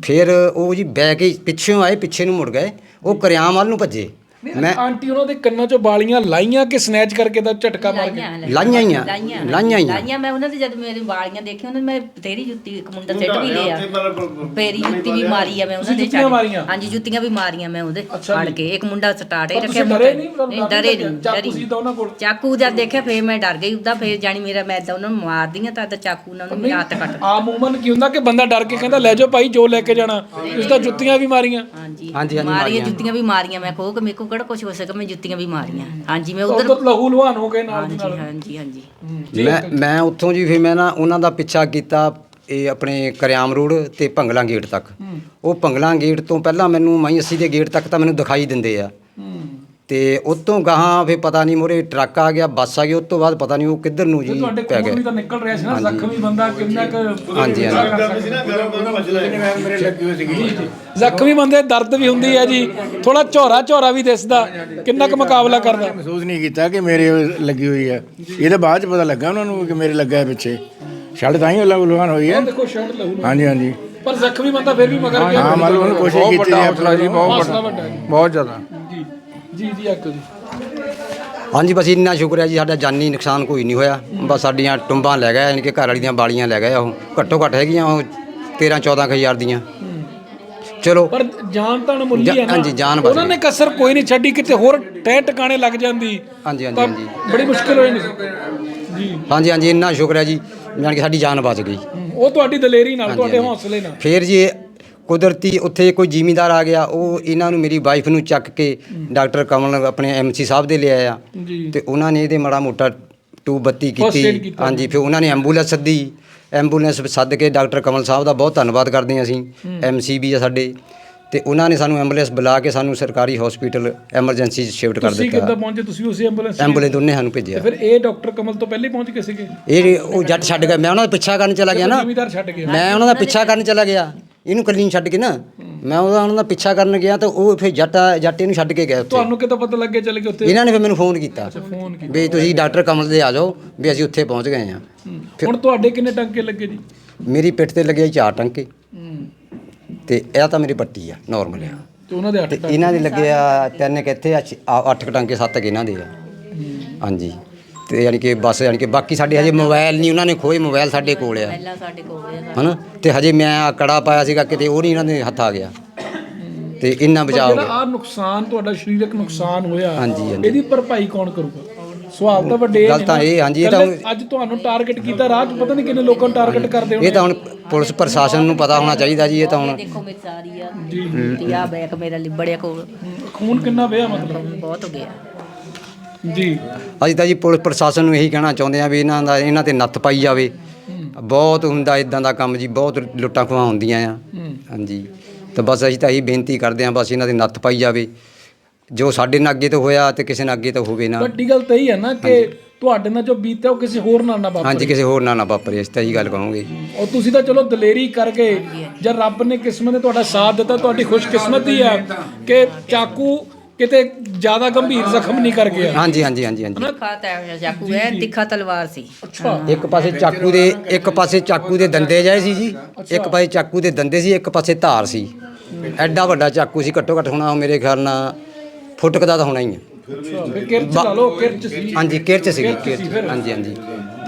B: ਫਿਰ ਉਹ ਜੀ ਬੈ ਕੇ ਪਿੱਛੋਂ ਆਏ ਪਿੱਛੇ ਨੂੰ ਮੁੜ ਗਏ। ਉਹ ਕਰਿਆਮ ਵੱਲ ਨੂੰ ਭੱਜੇ। ਮੈਂ
A: ਆਂਟੀ ਉਹਨਾਂ ਦੇ ਕੰਨਾਂ 'ਚੋਂ ਬਾਲੀਆਂ ਲਾਈਆਂ ਕਿ ਸਨੈਚ ਕਰਕੇ ਦਾ ਝਟਕਾ ਮਾਰ ਕੇ?
B: ਲਾਈਆਂ ਹੀ ਆ
C: ਲਾਈਆਂ।
B: ਲਾਈਆਂ ਹੀ ਆ।
C: ਲਾਈਆਂ ਮੈਂ ਉਹਨਾਂ ਦੇ ਜਦ ਮੇਰੀ ਵਾਲੀਆਂ ਦੇਖੀਆਂ ਉਹਨਾਂ ਨੇ ਮੈਂ ਬਥੇਰੀ ਜੁੱਤੀ ਇੱਕ ਮੁੰਡਾ ਸੈੱਟ ਵੀ ਲਿਆ। ਫੇਰੀ ਜੁੱਤੀ ਵੀ ਮਾਰੀ ਆ ਮੈਂ ਉਹਨਾਂ ਦੇ
A: ਜੁੱਤੀਆਂ
C: ਛੱਡ-
A: ਮਾਰੀਆਂ?
C: ਹਾਂਜੀ ਜੁੱਤੀਆਂ ਵੀ ਮਾਰੀਆਂ ਮੈਂ ਉਹਦੇ ਫੜ। ਕੇ ਇੱਕ ਮੁੰਡਾ ਸਟਾਰਟ ਹੀ
A: ਪਰ
C: ਰੱਖਿਆ
A: ਨਹੀਂ
C: ਡਰੇ ਨਹੀਂ
A: ਚਾਕੂ
C: ਡਰੀ
A: ਸੀ ਤਾਂ ਉਹਨਾਂ ਕੋਲ।
C: ਚਾਕੂ ਜਦ ਦੇਖਿਆ ਫੇਰ ਮੈਂ ਡਰ ਗਈ ਉਦਾਂ ਫੇਰ ਜਾਣੀ ਮੇਰਾ ਮੈਂ ਤਾਂ ਉਹਨਾਂ ਨੂੰ ਮਾਰਦੀ ਆ ਤਾਂ ਤਾਂ ਚਾਕੂ ਨਾਲ ਉਹਨੇ ਮੇਰਾ ਹੱਥ ਕੱਟ
A: ਆਮ ਉਮਨ ਕੀ ਹੁੰਦਾ ਕਿ ਬੰਦਾ ਡਰ ਕੇ ਕਹਿੰਦਾ ਲੈ ਜਾਓ ਭਾਈ ਜੋ ਲੈ ਕੇ ਜਾਣਾ। ਤੁਸੀਂ ਤਾਂ ਜੁੱਤੀਆਂ ਵੀ ਮਾਰੀਆਂ।
C: ਹਾਂਜੀ
B: ਹਾਂਜੀ, ਹਾਂਜੀ,
C: ਮਾਰੀਆਂ। ਜੁੱਤੀਆਂ ਵੀ ਮਾਰੀਆਂ ਮੈਂ ਕਹੋ ਕਿ ਮੇਰੇ ਕੋਲ ਕਿਹੜਾ ਕੁਝ ਹੋ ਸਕੇ ਮੈਂ ਜੁੱਤੀਆਂ ਵੀ ਮਾਰੀਆਂ। ਹਾਂਜੀ ਮੈਂ ਉਧਰ
A: ਉਧਰ ਲਹੂ ਲੁਹਾਨ ਹੋ ਗਏ ਨਾਲ ਦੀ
C: ਹਾਂਜੀ
A: ਨਾਲ।
C: ਹਾਂਜੀ ਹਾਂਜੀ।
A: ਜੀ
B: ਮੈਂ ਮੈਂ ਉੱਥੋਂ ਜੀ ਫਿਰ ਮੈਂ ਨਾ ਉਹਨਾਂ ਦਾ ਪਿੱਛਾ ਕੀਤਾ ਇਹ ਆਪਣੇ ਕਰਿਆਮ ਰੋਡ ਤੇ ਭੰਗਲਾ ਗੇਟ ਤੱਕ। ਉਹ ਭੰਗਲਾ ਗੇਟ ਤੋਂ ਪਹਿਲਾਂ ਮੈਨੂੰ ਮਾਈ ਅੱਸੀ ਦੇ ਗੇਟ ਤੱਕ ਤਾਂ ਮੈਨੂੰ ਦਿਖਾਈ ਦਿੰਦੇ ਆ। ਤੇ ਉਤੋਂ ਗਾਹਾਂ ਫਿਰ ਪਤਾ ਨਹੀਂ ਮੋਰੇ ਟਰੱਕ ਆ ਗਿਆ ਬੱਸ ਆ ਗਈ ਉਸ ਤੋਂ ਬਾਅਦ ਪਤਾ ਨਹੀਂ ਉਹ ਕਿੱਧਰ ਨੂੰ ਜੀ
A: ਤੁਹਾਡੇ
B: ਪੈ
A: ਵੀ
B: ਗਏ
A: ਤਾਂ ਨਿਕਲ ਰਿਹਾ ਸੀ ਨਾ ਜ਼ਖਮੀ ਬੰਦਾ ਕਿੰਨਾ ਕੁ
B: ਹਾਂਜੀ, ਹਾਂਜੀ।
A: ਜ਼ਖਮੀ ਬੰਦੇ ਦਰਦ ਵੀ ਹੁੰਦੀ ਹੈ ਜੀ ਥੋੜਾ ਝੋਰਾ ਝੋਰਾ ਵੀ ਦਿਸਦਾ ਕਿੰਨਾ ਕੁ ਮੁਕਾਬਲਾ ਕਰਦਾ?
D: ਮਹਿਸੂਸ ਨਹੀਂ ਕੀਤਾ ਕਿ ਮੇਰੇ ਲੱਗੀ ਹੋਈ ਹੈ। ਇਹ ਤਾਂ ਬਾਅਦ ਚ ਪਤਾ ਲੱਗਾ ਉਹਨਾਂ ਨੂੰ ਕਿ ਮੇਰੇ ਲੱਗਾ ਹੈ ਪਿੱਛੇ। ਛੱਡ ਤਾਂ ਹੀ ਉਹ ਲੁਹਾਨ ਹੋਈ ਹੈ।
A: ਉਹ ਦੇਖੋ ਸ਼ਰਟ ਲਹੂ ਨੂੰ
D: ਹਾਂਜੀ ਹਾਂਜੀ।
A: ਪਰ ਜ਼ਖਮੀ ਬੰਦਾ ਫਿਰ ਵੀ ਮਗਰ ਗਿਆ।
D: ਹਾਂ ਮੰਨ ਲਓ ਉਹਨੇ ਕੋਸ਼ਿਸ਼ ਕੀਤੀ ਹੈ ਆਪਣਾ ਜੀ
A: ਹੌਸਲਾ ਵੱਡਾ ਜੀ।
D: ਬਹੁਤ ਜ਼ਿਆਦਾ।
A: ਜੀ ਜੀ ਅੰਕਲ ਜੀ।
B: ਹਾਂਜੀ ਬਸ ਇੰਨਾ ਸ਼ੁਕਰ ਹੈ ਜੀ ਸਾਡਾ ਜਾਨੀ ਨੁਕਸਾਨ ਕੋਈ ਨਹੀਂ ਹੋਇਆ। ਬਸ ਸਾਡੀਆਂ ਟੁੰਬਾਂ ਲੈ ਗਏ ਯਾਨੀ ਕਿ ਘਰ ਵਾਲੀ ਦੀਆਂ ਬਾਲੀਆਂ ਲੈ ਗਏ ਉਹ। ਘੱਟੋ ਘੱਟ ਹੈਗੀਆਂ ਉਹ 13 14 ਹਜ਼ਾਰ ਦੀਆਂ। ਚਲੋ।
A: ਪਰ ਜਾਨ ਤਾਂ ਮੁੱਲੀ ਹੈ ਨਾ।
B: ਹਾਂਜੀ, ਜਾਨ ਬਚ
A: ਉਹਨਾਂ ਨੇ ਕਸਰ ਕੋਈ ਨਹੀਂ ਛੱਡੀ ਕਿਤੇ ਹੋਰ ਟਹਿ ਟਿਕਾਣੇ ਲੱਗ ਜਾਂਦੀ।
B: ਹਾਂਜੀ ਹਾਂਜੀ
A: ਬੜੀ ਮੁਸ਼ਕਿਲ ਹੋਈ ਨਹੀਂ। ਜੀ।
B: ਹਾਂਜੀ ਹਾਂਜੀ ਇੰਨਾ ਸ਼ੁਕਰ ਹੈ ਜੀ ਜਾਣੀ ਕਿ ਸਾਡੀ ਜਾਨ ਬਚ ਗਈ।
A: ਉਹ ਤੁਹਾਡੀ ਦਲੇਰੀ ਨਾਲ ਤੁਹਾਡੇ। ਹੌਸਲੇ ਨਾਲ।
B: ਫਿਰ ਜੀ ਕੁਦਰਤੀ ਉੱਥੇ ਕੋਈ ਜ਼ਿਮੀਂਦਾਰ ਆ ਗਿਆ ਉਹ ਇਹਨਾਂ ਨੂੰ ਮੇਰੀ ਵਾਈਫ ਨੂੰ ਚੱਕ ਕੇ ਡਾਕਟਰ ਕਮਲ ਆਪਣੇ ਐਮਸੀ ਸਾਹਿਬ ਦੇ ਲਿਆਏ ਆ।
A: ਜੀ।
B: ਤੇ ਉਹਨਾਂ ਨੇ ਇਹਦੇ ਮਾੜਾ ਮੋਟਾ ਟੂਬ ਬੱਤੀ
A: aid
B: ਕੀਤੀ।
A: ਕੀਤਾ।
B: ਹਾਂਜੀ ਫਿਰ ਉਹਨਾਂ ਨੇ ਐਂਬੂਲੈਂਸ ਸੱਦੀ। ਐਂਬੂਲੈਂਸ ਸੱਦ ਕੇ ਡਾਕਟਰ ਕਮਲ ਸਾਹਿਬ ਦਾ ਬਹੁਤ ਧੰਨਵਾਦ ਕਰਦੇ ਹਾਂ ਅਸੀਂ ਐਮਸੀਬੀ ਆ ਸਾਡੇ। ਤੇ ਉਹਨਾਂ ਨੇ ਸਾਨੂੰ ਐਂਬੂਲੈਂਸ ਬੁਲਾ ਕੇ ਸਾਨੂੰ ਸਰਕਾਰੀ ਹਸਪੀਟਲ ਐਮਰਜੈਂਸੀ 'ਚ ਸ਼ਿਫਟ ਕਰ
A: ਤੁਸੀਂ
B: ਦਿੱਤਾ।
A: ਕਿੱਦਾਂ ਪਹੁੰਚੇ? ਤੁਸੀਂ ਉਸੇ ਐਂਬੂਲੈਂਸ
B: ਐਂਬੂਲੈਂਸ ਉਹਨੇ ਸਾਨੂੰ
A: ਤੇ
B: ਭੇਜਿਆ
A: ਫਿਰ ਇਹ ਡਾਕਟਰ ਕਮਲ ਤੋਂ ਪਹਿਲੇ ਹੀ ਪਹੁੰਚ ਗਏ ਸੀਗੇ?
B: ਇਹ ਉਹ ਜੱਟ ਛੱਡ ਗਿਆ। ਮੈਂ ਉਹਨਾਂ ਦਾ ਪਿੱਛਾ ਕਰਨ ਚਲਾ ਗਿਆ ਨਾ।
A: ਜ਼ਿਮੀਦਾਰ ਛੱਡ ਗਿਆ।
B: ਮੈਂ ਉਹਨਾਂ ਦਾ ਪਿੱਛਾ ਕਰਨ ਚਲਾ ਗਿਆ। ਇਹਨੂੰ ਕੱਲੀ ਨੂੰ ਛੱਡ ਕੇ ਨਾ ਮੈਂ ਉਹਦਾ ਉਹਨਾਂ ਦਾ ਪਿੱਛਾ ਕਰਨ ਗਿਆ ਤਾਂ ਉਹ ਫਿਰ ਜੱਟ ਜੱਟ ਇਹਨੂੰ ਛੱਡ ਕੇ ਗਿਆ ਉੱਥੇ।
A: ਤੁਹਾਨੂੰ ਕਿਦੋਂ ਪਤਾ ਲੱਗੇ ਚਲੇ ਗਏ ਉੱਥੇ?
B: ਇਹਨਾਂ ਨੇ ਫਿਰ ਮੈਨੂੰ ਫੋਨ ਕੀਤਾ।
A: ਫੋਨ ਕੀਤਾ।
B: ਵੀ ਤੁਸੀਂ ਡਾਕਟਰ ਕਮਲ ਦੇ ਆ ਜਾਓ ਵੀ ਅਸੀਂ ਉੱਥੇ ਪਹੁੰਚ ਗਏ
A: ਹਮ, ਹੁਣ ਤੁਹਾਡੇ ਕਿੰਨੇ ਟੰਕੇ ਲੱਗੇ ਜੀ?
B: ਮੇਰੀ ਪਿੱਠ ਤੇ ਲੱਗੇ ਚਾਰ ਟੰਕੇ। ਤੇ ਇਹ ਤਾਂ ਮੇਰੀ ਪੱਟੀ ਆ ਨਾਰਮਲ ਆ।
A: ਤੇ ਉਹਨਾਂ ਦੇ ਅੱਠ
B: ਤੇ ਇਹਨਾਂ ਦੇ ਲੱਗੇ ਆ ਤਿੰਨ ਕਿੱਥੇ ਆ ਛੇ- ਆ, ਅੱਠ ਕੁ ਟੰਕੇ ਸੱਤ ਕੁ ਇਹਨਾਂ ਦੇ ਆ। ਹਾਂਜੀ। ਤੇ ਯਾਨੀ ਕਿ ਬਸ ਯਾਨੀ ਕਿ ਬਾਕੀ ਸਾਡੇ ਹਜੇ ਮੋਬਾਈਲ ਨਹੀਂ ਉਹਨਾਂ ਨੇ ਖੋਏ ਮੋਬਾਈਲ ਸਾਡੇ ਕੋਲ ਆ।
C: ਪਹਿਲਾਂ ਸਾਡੇ ਕੋਲ ਹੋਇਆ
B: ਹਨਾ? ਤੇ ਹਜੇ ਮੈਂ ਆਹ ਕੜਾ ਪਾਇਆ ਸੀਗਾ ਕਿਤੇ ਉਹ ਨਹੀਂ ਇਹਨਾਂ ਦੇ ਹੱਥ ਆ ਗਿਆ। ਤੇ ਇੰਨਾ ਬਚਾਅ ਹੋ
A: ਜਿਹੜਾ
B: ਗਿਆ।
A: ਆ ਨੁਕਸਾਨ ਤੁਹਾਡਾ ਸਰੀਰਕ ਨੁਕਸਾਨ ਹੋਇਆ
B: ਹਾਂਜੀ, ਹਾਂਜੀ।
A: ਇਹਦੀ ਭਰਪਾਈ ਕੌਣ ਕਰੂਗਾ? ਸਵਾਲ ਤਾਂ ਵੱਡੇ
B: ਗੱਲ
A: ਨੇ
B: ਤਾਂ
A: ਨਾ।
B: ਇਹ, ਹਾਂਜੀ, ਇਹ ਤਾਂ
A: ਅੱਜ ਤੁਹਾਨੂੰ ਟਾਰਗੇਟ ਕੀਤਾ ਰਾਹ 'ਚ ਪਤਾ ਨਹੀਂ ਕਿੰਨੇ ਲੋਕਾਂ ਨੂੰ ਟਾਰਗੇਟ ਕਰਦੇ
B: ਇਹ
A: ਹੋਣੇ
B: ਤਾਂ ਹੁਣ ਪੁਲਿਸ ਪ੍ਰਸ਼ਾਸਨ ਨੂੰ ਪਤਾ ਹੋਣਾ ਚਾਹੀਦਾ ਜੀ ਇਹ ਤਾਂ ਹੁਣ
C: ਦੇਖੋ ਮੇਰੀ ਸਾਰੀ ਆ।
A: ਜੀ।
C: ਤੇ ਆ ਬੈਕ ਮੇਰਾ ਲਿਬੜਿਆ ਕੋਲ।
A: ਖੂਨ ਕਿੰਨਾ ਵਹਿਆ ਮਤਲਬ?
C: ਬਹੁਤ ਹੋ ਗਿਆ।
A: ਜੀ।
B: ਅਸੀਂ ਤਾਂ ਜੀ ਪੁਲਿਸ ਪ੍ਰਸ਼ਾਸਨ ਨੂੰ ਇਹੀ ਕਹਿਣਾ ਚਾਹੁੰਦੇ ਆ ਵੀ ਇਹਨਾਂ ਦਾ ਇਹਨਾਂ ਤੇ ਨੱਥ ਪਾਈ ਜਾਵੇ। ਬਹੁਤ ਹੁੰਦਾ ਇਦਾਂ ਦਾ ਕੰਮ ਜੀ ਬਹੁਤ ਲੁੱਟਾਂ ਖੋਹਾਂ ਹੁੰਦੀਆਂ ਆ। ਹਾਂਜੀ। ਤਾਂ ਬਸ ਅਸੀਂ ਤਾਂ ਇਹੀ ਬੇਨਤੀ ਕਰਦੇ ਆ ਬਸ ਇਹਨਾਂ ਦੇ ਨੱਥ ਪਾਈ ਜਾਵੇ। ਜੋ ਸਾਡੇ ਨਾਲ ਅੱਗੇ ਤੋਂ ਹੋਇਆ ਤੇ ਕਿਸੇ ਨਾਲ ਅੱਗੇ ਤੋਂ ਹੋਵੇ ਨਾ।
A: ਵੱਡੀ ਗੱਲ ਤਾਂ ਇਹ ਹੈ ਨਾ ਕਿ ਤੁਹਾਡੇ ਨਾਲ ਜੋ ਬੀਤਿਆ ਉਹ ਕਿਸੇ ਹੋਰ ਨਾਲ ਨਾ ਵਾਪਰੇ।
B: ਹਾਂਜੀ ਕਿਸੇ ਹੋਰ ਨਾਲ ਨਾ ਵਾਪਰੇ ਅਸੀਂ ਤਾਂ ਇਹੀ ਗੱਲ ਕਹਾਂਗੇ।
A: ਉਹ ਤੁਸੀਂ ਤਾਂ ਚਲੋ ਦਲੇਰੀ ਕਰਕੇ ਜਦ ਰੱਬ ਨੇ ਕਿਸਮਤ ਨੇ ਤੁਹਾਡਾ ਸਾਥ ਦਿੱਤਾ ਤੁਹਾਡੀ ਖੁਸ਼ਕਿਸਮਤੀ ਆ ਕਿ ਚਾਕੂ ਕਿਤੇ ਜ਼ਿਆਦਾ ਗੰਭੀਰ ਜ਼ਖਮ ਨਹੀਂ ਕਰ ਗਿਆ।
B: ਹਾਂਜੀ ਹਾਂਜੀ ਹਾਂਜੀ ਹਾਂਜੀ।
C: ਤਿੱਖਾ ਤਾਂ ਚਾਕੂ। ਹੈ ਤਿੱਖਾ ਤਲਵਾਰ ਸੀ।
A: ਅੱਛਾ।
B: ਇੱਕ ਪਾਸੇ ਚਾਕੂ ਦੇ ਇੱਕ ਪਾਸੇ ਚਾਕੂ ਦੇ ਦੰਦੇ ਜਾਏ ਸੀ ਜੀ। ਇੱਕ ਪਾਸੇ ਚਾਕੂ ਦੇ ਦੰਦੇ ਸੀ ਇੱਕ ਪਾਸੇ ਧਾਰ ਸੀ। ਐਡਾ ਵੱਡਾ ਚਾਕੂ ਸੀ ਘੱਟੋ ਘੱਟ ਹੋਣਾ ਮੇਰੇ ਖਿਆਲ ਨਾਲ ਫੁੱਟ ਕੁ ਦਾ ਤਾਂ ਹੋਣਾ ਹੀ ਹੈ
A: ਫਿਰ ਕਿਰਚ ਲਾ ਲਓ ਕਿਰਚ ਸੀ।
B: ਹਾਂਜੀ ਕਿਰਚ
A: ਸੀ
B: ਕਿਰਚ। ਹਾਂਜੀ ਹਾਂਜੀ।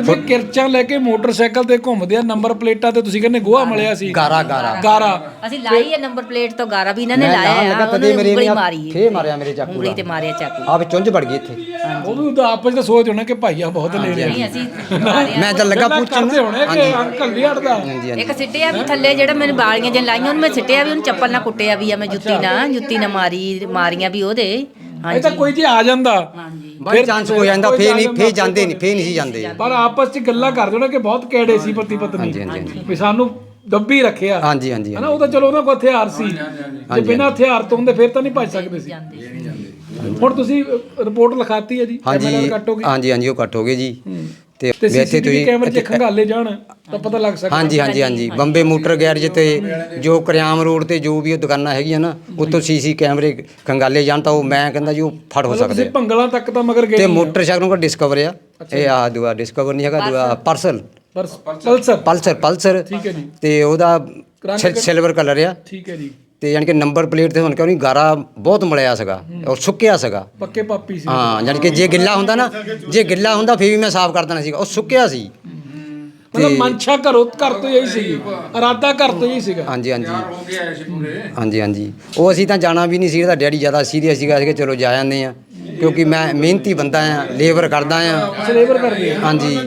A: ਤੇ ਕਿਰਚਾਂ ਲੈ ਕੇ ਮੋਟਰਸਾਈਕਲ ਤੇ ਘੁੰਮਦੇ ਆ ਨੰਬਰ ਪਲੇਟਾਂ ਤੇ ਤੁਸੀਂ ਕਹਿੰਦੇ ਗੋਹਾ ਮਲਿਆ ਸੀ।
B: ਗਾਰਾ ਗਾਰਾ।
A: ਗਾਰਾ।
C: ਅਸੀਂ ਲਾਈ ਹੈ ਨੰਬਰ ਪਲੇਟ ਤੋਂ ਗਾਰਾ ਵੀ ਇਹਨਾਂ ਨੇ ਲਾਇਆ ਆ ਉਹਨੇ
B: ਮੇਰੇ
C: ਉਂਗਲੀ
B: ਨੇ
C: ਮਾਰੀ
B: ਫੇ ਮਾਰਿਆ ਮੇਰੇ ਚਾਕੂ
C: ਉਂਗਲੀ ਤੇ ਮਾਰਿਆ ਚਾਕੂ।
B: ਆ ਵੀ ਚੁੰਝ ਵੜ ਗਈ ਇੱਥੇ।
A: ਉਹ ਵੀ ਤਾਂ ਆਪਸ ਵਿੱਚ ਸੋਚ ਹੋਣਾ ਕਿ ਭਾਈਆ ਬਹੁਤ ਲੈ ਲਿਆ
C: ਨਹੀਂ ਅਸੀਂ ਮਾਰਿਆ।
B: ਮੈਂ ਤਾਂ ਲੱਗਾ ਪੁੱਛਣ।
A: ਹੋਣੇ ਕਿ ਅੰਕਲ ਨਹੀਂ ਹਟਦਾ।
C: ਇੱਕ ਸਿੱਟਿਆ ਵੀ ਥੱਲੇ ਜਿਹੜਾ ਮੈਨੂੰ ਬਾਲੀਆਂ ਜਿਹਾ ਲਾਈਆਂ ਉਹਨੂੰ ਮੈਂ ਸਿੱਟਿਆ ਵੀ ਉਹਨੂੰ ਚੱਪਲ ਨਾਲ ਕੁੱਟਿਆ ਵੀ ਆ ਮੈਂ ਜੁੱਤੀ ਨਾਲ ਜੁੱਤੀ ਨਾਲ ਮਾਰੀ ਮਾਰੀਆਂ ਵੀ ਉਹਦੇ।
A: ਇਹ ਤਾਂ ਕੋਈ ਜੀ ਆ ਜਾਂਦਾ।
C: ਹਾਂਜੀ।
B: ਬਾਈ ਚਾਂਸ ਹੋ ਜਾਂਦਾ ਫੇਰ ਨਹੀਂ ਫੇਰ ਜਾਂਦੇ ਨਹੀਂ ਫੇਰ ਨਹੀਂ ਜਾਂਦੇ।
A: ਪਰ ਆਪਸ ਚ ਗੱਲਾਂ ਕਰਦੇ ਨੇ ਕਿ ਬਹੁਤ ਕਿਹੜੇ ਸੀ ਪਤੀ ਪਤਨੀ।
B: ਹਾਂਜੀ, ਹਾਂਜੀ, ਹਾਂਜੀ।
A: ਵੀ ਸਾਨੂੰ ਦੱਬੀ ਰੱਖਿਆ।
B: ਹਾਂਜੀ ਹਾਂਜੀ
A: ਹਨਾ ਉਹ ਤਾਂ ਚਲੋ ਉਹਨਾਂ ਕੋਲ ਹਥਿਆਰ ਸੀ। ਜੇ ਬਿਨਾਂ ਹਥਿਆਰ ਤੋਂ ਹੁੰਦੇ ਫਿਰ ਤਾਂ ਨਹੀਂ ਭੱਜ ਸਕਦੇ ਸੀ। ਹੁਣ ਤੁਸੀਂ ਰਿਪੋਰਟ ਲਿਖਾਤੀ ਹੈ ਜੀ
B: ਹਾਂਜੀ
A: MLR ਕੱਟ ਹੋ ਗਈ।
B: ਹਾਂਜੀ ਹਾਂਜੀ ਉਹ ਕੱਟ ਹੋ ਗਏ ਜੀ। ਤੇ
A: ਤੇ
B: ਵੀ ਇੱਥੇ
A: ਸੀਸੀਟੀਵੀ ਕੈਮਰੇ 'ਚ ਖੰਗਾਲੇ ਜਾਣ ਤਾਂ ਪਤਾ ਲੱਗ ਸਕਦਾ।
B: ਹਾਂਜੀ ਹਾਂਜੀ ਹਾਂਜੀ। ਬੰਬੇ ਮੋਟਰ ਗੈਰਜ ਤੇ ਜੋ ਕਰਿਆਮ ਰੋਡ ਤੇ ਜੋ ਵੀ ਉਹ ਦੁਕਾਨਾਂ ਹੈਗੀਆਂ ਨਾ ਉੱਥੋਂ ਸੀਸੀ ਕੈਮਰੇ ਖੰਗਾਲੇ ਜਾਣ ਤਾਂ ਉਹ ਮੈਂ ਕਹਿੰਦਾ ਜੀ ਉਹ ਫੜ ਹੋ ਸਕਦੇ
A: ਤੁਸੀਂ
B: ਆ।
A: ਭੰਗਲਾਂ ਤੱਕ ਤਾਂ ਮਗਰ ਗਏ
B: ਤੇ। ਮੋਟਰਸਾਈਕਲ ਦਾ ਡਿਸਕਵਰ ਆ। ਇਹ ਆ ਦੁਆ ਡਿਸਕਵਰ ਨਹੀਂ ਹੈਗਾ ਦੁਆ ਪਰਸਲ
A: ਪਰ ਪਲਸਰ।
B: Pulsar Pulsar.
A: ਠੀਕ ਹੈ ਜੀ।
B: ਤੇ ਉਹਦਾ ਸਿਲਵਰ ਕਲਰ ਆ।
A: ਠੀਕ ਹੈ ਜੀ।
B: ਤੇ ਯਾਨੀ ਕਿ ਨੰਬਰ ਪਲੇਟ ਤੇ ਹੁਣ ਕਿਉਂ ਨਹੀਂ ਗਾਰਾ ਬਹੁਤ ਮਲਿਆ ਸੀਗਾ ਔਰ ਸੁੱਕਿਆ ਸੀਗਾ।
A: ਪੱਕੇ ਪਾਪੀ ਸੀ।
B: ਹਾਂ ਯਾਨੀ ਕਿ ਜੇ ਗਿੱਲਾ ਹੁੰਦਾ ਨਾ ਜੇ ਗਿੱਲਾ ਹੁੰਦਾ ਫੇਰ ਵੀ ਮੈਂ ਸਾਫ਼ ਕਰ ਦੇਣਾ ਸੀਗਾ ਉਹ ਸੁੱਕਿਆ ਸੀ।
A: ਮਤਲਬ ਮਨਸ਼ਾ ਘਰੋਂ ਘਰ ਤੋਂ ਹੀ ਸੀਗੀ ਇਰਾਦਾ ਘਰ ਤੋਂ ਹੀ ਸੀਗਾ।
B: ਹਾਂਜੀ ਹਾਂਜੀ। ਹਾਂਜੀ ਹਾਂਜੀ। ਉਹ ਅਸੀਂ ਤਾਂ ਜਾਣਾ ਵੀ ਨਹੀਂ ਸੀ ਇਹਦਾ ਡੈਡੀ ਜ਼ਿਆਦਾ ਸੀਰੀਅਸ ਸੀਗਾ ਅਸੀਂ ਕਿ ਚਲੋ ਜਾ ਜਾਂਦੇ ਆ ਕਿਉਂਕਿ ਮੈਂ ਮਿਹਨਤੀ ਬੰਦਾ ਆ ਲੇਬਰ ਕਰਦਾ ਆ
A: ਸਲੇਵਰ ਕਰਦੇ ਆ।
B: ਹਾਂਜੀ।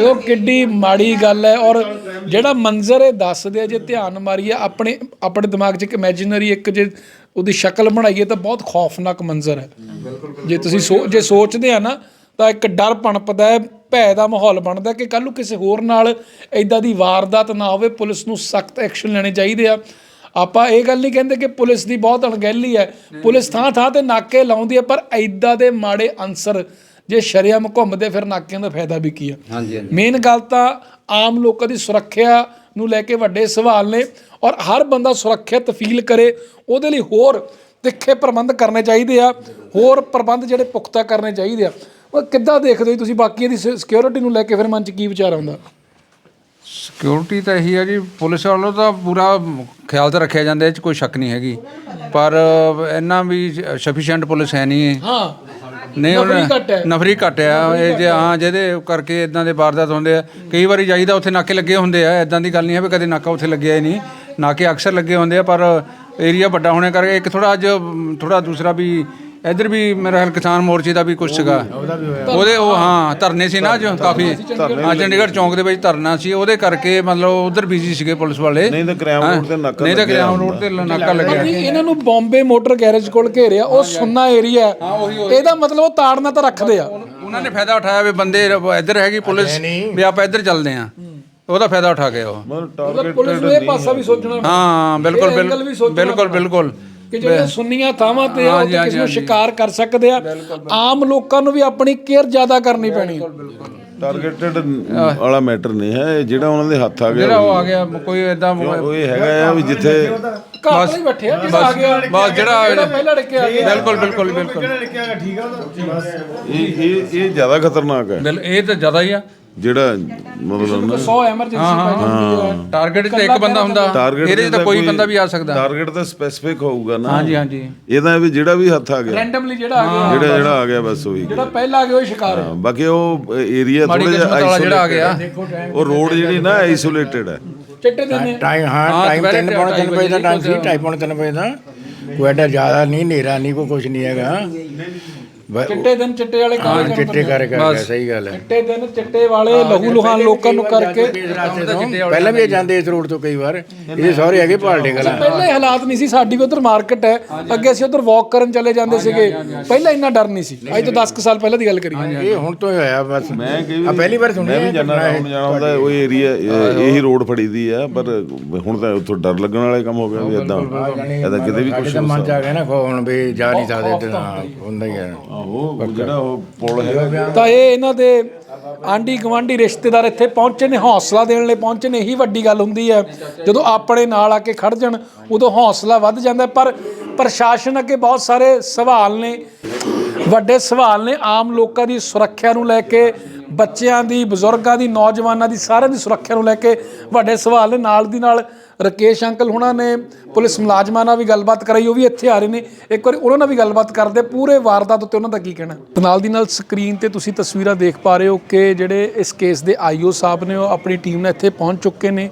A: ਉਹ ਕਿੱਡੀ ਮਾੜੀ ਗੱਲ ਹੈ ਔਰ ਜਿਹੜਾ ਮੰਜ਼ਰ ਇਹ ਦੱਸਦੇ ਆ ਜੇ ਧਿਆਨ ਮਾਰੀਏ ਆਪਣੇ ਆਪਣੇ ਦਿਮਾਗ 'ਚ ਇੱਕ ਇਮੇਜਿਨਰੀ ਇੱਕ ਜੇ ਉਹਦੀ ਸ਼ਕਲ ਬਣਾਈਏ ਤਾਂ ਬਹੁਤ ਖੌਫਨਾਕ ਮੰਜ਼ਰ ਹੈ। ਜੇ ਤੁਸੀਂ ਜੇ ਸੋਚਦੇ ਆ ਨਾ ਤਾਂ ਇੱਕ ਡਰ ਪਣਪਦਾ ਹੈ ਭੈ ਦਾ ਮਾਹੌਲ ਬਣਦਾ ਕਿ ਕੱਲ ਨੂੰ ਕਿਸੇ ਹੋਰ ਨਾਲ ਇਦਾਂ ਦੀ ਵਾਰਦਾਤ ਨਾ ਹੋਵੇ ਪੁਲਿਸ ਨੂੰ ਸਖਤ ਐਕਸ਼ਨ ਲੈਣੇ ਚਾਹੀਦੇ ਆ। ਆਪਾਂ ਇਹ ਗੱਲ ਨਹੀਂ ਕਹਿੰਦੇ ਕਿ ਪੁਲਿਸ ਦੀ ਬਹੁਤ ਅਣਗਹਿਲੀ ਹੈ। ਪੁਲਿਸ ਥਾਂ ਥਾਂ ਤੇ ਨਾਕੇ ਲਾਉਂਦੀ ਹੈ ਪਰ ਐਦਾਂ ਦੇ ਮਾੜੇ ਅਨਸਰ ਜੇ ਸ਼ਰਿਆਮ ਘੁੰਮਦੇ ਫਿਰ ਨਾਕਿਆਂ ਦਾ ਫਾਇਦਾ ਵੀ ਕੀ ਆ
B: ਹਾਂਜੀ ਹਾਂਜੀ।
A: ਮੇਨ ਗੱਲ ਤਾਂ ਆਮ ਲੋਕਾਂ ਦੀ ਸੁਰੱਖਿਆ ਨੂੰ ਲੈ ਕੇ ਵੱਡੇ ਸਵਾਲ ਨੇ ਔਰ ਹਰ ਬੰਦਾ ਸੁਰੱਖਿਅਤ ਫੀਲ ਕਰੇ ਉਹਦੇ ਲਈ ਹੋਰ ਤਿੱਖੇ ਪ੍ਰਬੰਧ ਕਰਨੇ ਚਾਹੀਦੇ ਆ ਹੋਰ ਪ੍ਰਬੰਧ ਜਿਹੜੇ ਪੁਖਤਾ ਕਰਨੇ ਚਾਹੀਦੇ ਆ। ਉਹ ਕਿੱਦਾਂ ਦੇਖਦੇ ਹੋ ਤੁਸੀਂ? ਬਾਕੀ ਦੀ ਸਿਕਿਉਰਿਟੀ ਨੂੰ ਲੈ ਕੇ ਫਿਰ ਮਨ 'ਚ ਕੀ ਵਿਚਾਰ ਆਉਂਦਾ?
E: ਸਿਕਿਉਰਿਟੀ ਤਾਂ ਇਹੀ ਹੈ ਜੀ ਪੁਲਿਸ ਵੱਲੋਂ ਤਾਂ ਪੂਰਾ ਖਿਆਲ ਤਾਂ ਰੱਖਿਆ ਜਾਂਦਾ ਇਹ 'ਚ ਕੋਈ ਸ਼ੱਕ ਨਹੀਂ ਹੈਗੀ। ਪਰ ਇੰਨਾ ਵੀ ਸਫੀਸ਼ੀਐਂਟ ਪੁਲਿਸ ਹੈ ਨਹੀਂ
A: ਹਾਂ।
E: ਨਹੀਂ
A: ਨਫਰੀ ਘੱਟ ਹੈ।
E: ਨਫਰੀ ਘੱਟ ਆ ਇਹ ਜੇ ਹਾਂ। ਜਿਹਦੇ ਕਰਕੇ ਇਦਾਂ ਦੇ ਵਾਰਦਾਤ ਹੁੰਦੇ ਆ। ਕਈ ਵਾਰੀ ਜਾਈਦਾ ਉੱਥੇ ਨਾਕੇ ਲੱਗੇ ਹੁੰਦੇ ਆ। ਇਦਾਂ ਦੀ ਗੱਲ ਨਹੀਂ ਹੈ ਵੀ ਕਦੇ ਨਾਕਾ ਉੱਥੇ ਲੱਗਿਆ ਹੀ ਨਹੀਂ। ਨਾਕੇ ਅਕਸਰ ਲੱਗੇ ਹੁੰਦੇ ਆ ਪਰ ਏਰੀਆ ਵੱਡਾ ਹੋਣੇ ਕਰਕੇ ਇੱਕ ਥੋੜਾ ਅੱਜ ਥੋੜਾ ਦੂਸਰਾ ਵੀ ਇੱਧਰ ਵੀ ਮੇਰਾ ਖਿਆਲ ਕਿਸਾਨ ਮੋਰਚੇ ਦਾ ਵੀ ਕੁਝ ਸੀਗਾ। ਉਹਦੇ ਉਹ ਹਾਂ ਧਰਨੇ ਸੀ ਨਾ ਜੋ ਕਾਫੀ। ਹਾਂ ਚੰਡੀਗੜ੍ਹ ਚੌਂਕ ਦੇ ਵਿੱਚ ਧਰਨਾ ਸੀ ਉਹਦੇ ਕਰਕੇ ਮਤਲਬ ਉਧਰ ਬਿਜ਼ੀ ਸੀਗੇ ਪੁਲਿਸ ਵਾਲੇ।
F: ਨਹੀਂ ਤਾਂ ਕਰਿਆਮ
E: ਹਾਂ,
F: ਰੋਡ ਤੇ ਨਾਕਾ
E: ਨਹੀਂ ਤਾਂ
F: ਲੱਗਿਆ
E: ਕਰਿਆਮ ਰੋਡ ਤੇ ਨਾਕਾ ਲੱਗਿਆ।
A: ਨਹੀਂ ਇਹਨਾਂ ਨੂੰ ਬੰਬੇ ਮੋਟਰ ਗੈਰੇਜ ਕੋਲ ਘੇਰਿਆ ਉਹ ਸੁੰਨਾ ਏਰੀਆ ਇਹਦਾ ਮਤਲਬ ਉਹ ਤਾੜਨਾ ਤਾਂ ਰੱਖਦੇ ਆ।
E: ਉਹਨਾਂ ਨੇ ਫਾਇਦਾ ਉਠਾਇਆ ਵੀ ਬੰਦੇ ਇੱਧਰ ਹੈਗੀ ਪੁਲਿਸ ਵੀ ਆਪਾਂ ਇੱਧਰ ਚੱਲਦੇ ਆਂ ਉਹਦਾ ਫਾਇਦਾ ਉਠਾ ਗਏ ਉਹ।
F: ਮਤਲਬ
A: ਪੁਲਿਸ ਨੂੰ ਇਹ ਪਾਸਾ ਵੀ ਸੋਚਣਾ।
E: ਹਾਂ ਬਿਲਕੁਲ ਬਿਲਕੁਲ ਬਿਲਕੁਲ।
A: ਕਿ ਜਿਹੜੀਆਂ ਸੁੰਨੀਆਂ ਥਾਵਾਂ ਤੇ ਆ ਉੱਥੇ ਕਿਸੇ ਨੂੰ ਸ਼ਿਕਾਰ ਕਰ ਸਕਦੇ ਆ। ਆਮ ਲੋਕਾਂ ਨੂੰ ਵੀ ਆਪਣੀ ਕੇਅਰ ਜ਼ਿਆਦਾ ਕਰਨੀ ਪੈਣੀ। ਹੈ
F: ਟਾਰਗੇਟਡ ਵਾਲਾ ਮੈਟਰ ਨਹੀਂ ਹੈ। ਇਹ ਜਿਹੜਾ ਉਹਨਾਂ ਦੇ ਹੱਥ ਆ
E: ਜਿਹੜਾ
F: ਗਿਆ
E: ਉਹ ਆ ਗਿਆ ਕੋਈ ਇਦਾਂ
F: ਉਹ ਇਹ ਹੈਗਾ ਆ ਵੀ ਜਿੱਥੇ
A: ਘਰ ਤੋਂ ਬੈਠੇ ਆ ਜਿਹੜਾ ਆ ਗਿਆ।
E: ਬਸ ਜਿਹੜਾ
A: ਆ ਗਿਆ।
E: ਬਿਲਕੁਲ ਬਿਲਕੁਲ ਬਿਲਕੁਲ।
F: ਇਹ ਇਹ ਇਹ ਜ਼ਿਆਦਾ ਖਤਰਨਾਕ ਹੈ।
E: ਬਿਲ ਇਹ ਤਾਂ ਜ਼ਿਆਦਾ ਹੀ ਆ।
F: ਜਿਹੜਾ ਮਤਲਬ ਨਾ
A: 100 ਐਮਰਜੈਂਸੀ ਪੈ ਜਾਂਦੀ ਹੈ
E: ਟਾਰਗੇਟ ਤੇ ਇੱਕ ਬੰਦਾ ਹੁੰਦਾ ਇਹਦੇ 'ਚ ਤਾਂ ਕੋਈ ਬੰਦਾ ਵੀ ਆ ਸਕਦਾ।
F: ਟਾਰਗੇਟ ਤਾਂ ਸਪੈਸੀਫਿਕ ਹੋਊਗਾ ਨਾ।
E: ਹਾਂਜੀ ਹਾਂਜੀ।
F: ਇਹਦਾ ਵੀ ਜਿਹੜਾ ਵੀ ਹੱਥ ਆ ਗਿਆ।
A: ਰੈਂਡਮਲੀ ਜਿਹੜਾ ਆ ਗਿਆ
F: ਜਿਹੜਾ ਜਿਹੜਾ ਆ ਗਿਆ ਬਸ ਉਹੀ
A: ਜਿਹੜਾ ਪਹਿਲਾਂ ਆ ਗਿਆ ਉਹ ਸ਼ਿਕਾਰ ਹੈ
F: ਹਾਂ, ਬਾਕੀ ਉਹ ਏਰੀਆ ਥੋੜਾ ਜਿਹਾ
E: ਕਿਸਮਤ ਵਾਲਾ ਜਿਹੜਾ ਆ ਗਿਆ।
F: ਉਹ ਰੋਡ ਜਿਹੜੀ ਨਾ ਆਈਸੋਲੇਟਡ ਹੈ।
A: ਚਿੱਟੇ ਦਿਨ ਨੇ।
D: ਟਾਈਮ ਹਾਂ ਟਾਈਮ
E: ਦੁਪਹਿਰੇ
D: 3 ਪੌਣੇ 3
E: ਢਾਈ
D: ਵਜੇ ਦਾ ਟਾਈਮ ਸੀ ਢਾਈ ਪੌਣੇ 3 ਵਜੇ ਦਾ। ਕੋਈ ਐਡਾ ਜ਼ਿਆਦਾ ਨਹੀਂ ਹਨੇਰਾ ਨਹੀਂ ਕੋਈ ਕੁਝ ਨਹੀਂ ਹੈਗਾ।
A: ਚਿੱਟੇ ਦਿਨ ਚਿੱਟੇ ਵਾਲੇ
D: ਹਾਂ
A: ਕਾਲੇ
D: ਚਿੱਟੇ ਕਰ ਕਰ ਸਹੀ ਗੱਲ ਹੈ।
A: ਚਿੱਟੇ ਦਿਨ ਚਿੱਟੇ ਵਾਲੇ ਲਹੂ ਲੁਹਾਨ ਲੋਕਾਂ ਨੂੰ ਕਰਕੇ
D: ਤੋਂ। ਪਹਿਲਾਂ ਵੀ ਇਹ ਜਾਂਦੇ ਇਸ ਰੋਡ ਤੋਂ ਕਈ ਵਾਰ। ਇਹਦੇ ਸਹੁਰੇ ਹੈਗੇ ਭਾਲਡੇ ਕਲਾ।
A: ਪਹਿਲਾਂ ਇਹ ਹਾਲਾਤ ਨਹੀਂ ਸੀ ਸਾਡੀ ਵੀ ਉਧਰ ਮਾਰਕੀਟ ਹੈ। ਅੱਗੇ ਅਸੀਂ ਉਧਰ ਵਾਕ ਕਰਨ ਚਲੇ ਜਾਂਦੇ ਸੀਗੇ। ਪਹਿਲਾਂ ਇੰਨਾ ਡਰ ਨਹੀਂ ਸੀ। ਅੱਜ ਤੋਂ 10 ਕੁ ਸਾਲ ਪਹਿਲਾਂ ਦੀ ਗੱਲ ਕਰੀਏ।
D: ਇਹ ਹੁਣ ਤੋਂ ਹੀ ਹੋਇਆ ਬਸ।
F: ਮੈਂ ਕਈ
D: ਆ ਪਹਿਲੀ ਵਾਰ ਸੁਣਿਆ
F: ਮੈਂ ਵੀ ਜਾਣਾ ਹੁਣ ਜਾਣਾ ਹੁੰਦਾ ਉਹ ਏਰੀਆ ਇਹੀ ਰੋਡ ਫੜੀ ਦੀ ਆ ਪਰ ਹੁਣ ਤਾਂ ਉੱਥੋਂ ਡਰ ਲੱਗਣ ਵਾਲਾ ਕੰਮ ਹੋ ਗਿਆ ਵੀ ਇਦਾਂ ਇਹਦਾ ਕਿਤੇ ਵੀ
D: ਸਾਡੇ
F: ਕੁਝ
D: ਤਾਂ ਮਨ ਚ ਆ ਗਿਆ ਨਾ ਖੋ ਹੁਣ ਵੀ ਜਾ ਨਹੀਂ ਸਕਦੇ ਹਾਂ ਹੁੰਦਾ ਹੀ ਹੈ।
F: ਉਹ ਜਿਹੜਾ ਉਹ ਪੁਲ ਹੈਗਾ
A: ਤਾਂ ਇਹ ਇਹਨਾਂ ਦੇ ਆਂਢੀ ਗਵਾਂਢੀ ਰਿਸ਼ਤੇਦਾਰ ਇੱਥੇ ਪਹੁੰਚੇ ਨੇ ਹੌਸਲਾ ਦੇਣ ਲਈ ਪਹੁੰਚੇ ਨੇ ਇਹੀ ਵੱਡੀ ਗੱਲ ਹੁੰਦੀ ਹੈ। ਜਦੋਂ ਆਪਣੇ ਨਾਲ ਆ ਕੇ ਖੜ ਜਾਣ ਉਦੋਂ ਹੌਸਲਾ ਵੱਧ ਜਾਂਦਾ। ਪਰ ਪ੍ਰਸ਼ਾਸਨ ਅੱਗੇ ਬਹੁਤ ਸਾਰੇ ਸਵਾਲ ਨੇ। ਵੱਡੇ ਸਵਾਲ ਨੇ ਆਮ ਲੋਕਾਂ ਦੀ ਸੁਰੱਖਿਆ ਨੂੰ ਲੈ ਕੇ ਬੱਚਿਆਂ ਦੀ ਬਜ਼ੁਰਗਾਂ ਦੀ ਨੌਜਵਾਨਾਂ ਦੀ ਸਾਰਿਆਂ ਦੀ ਸੁਰੱਖਿਆ ਨੂੰ ਲੈ ਕੇ ਵੱਡੇ ਸਵਾਲ ਨੇ। ਨਾਲ ਦੀ ਨਾਲ ਰਕੇਸ਼ ਅੰਕਲ ਹੁਣਾਂ ਨੇ ਪੁਲਿਸ ਮੁਲਾਜ਼ਮਾਂ ਨਾਲ ਵੀ ਗੱਲਬਾਤ ਕਰਾਈ, ਉਹ ਵੀ ਇੱਥੇ ਆ ਰਹੇ ਨੇ। ਇੱਕ ਵਾਰੀ ਉਹਨਾਂ ਨਾਲ ਵੀ ਗੱਲਬਾਤ ਕਰਦੇ, ਪੂਰੇ ਵਾਰਦਾਤ ਉੱਤੇ ਉਹਨਾਂ ਦਾ ਕੀ ਕਹਿਣਾ? ਤੇ ਨਾਲ ਦੀ ਨਾਲ ਸਕਰੀਨ ਤੇ ਤੁਸੀਂ ਤਸਵੀਰਾਂ ਦੇਖ ਪਾ ਰਹੇ ਹੋ ਕਿ ਜਿਹੜੇ ਇਸ ਕੇਸ ਦੇ ਆਈਓ ਸਾਹਿਬ ਨੇ, ਉਹ ਆਪਣੀ ਟੀਮ ਨਾਲ ਇੱਥੇ ਪਹੁੰਚ ਚੁੱਕੇ ਨੇ।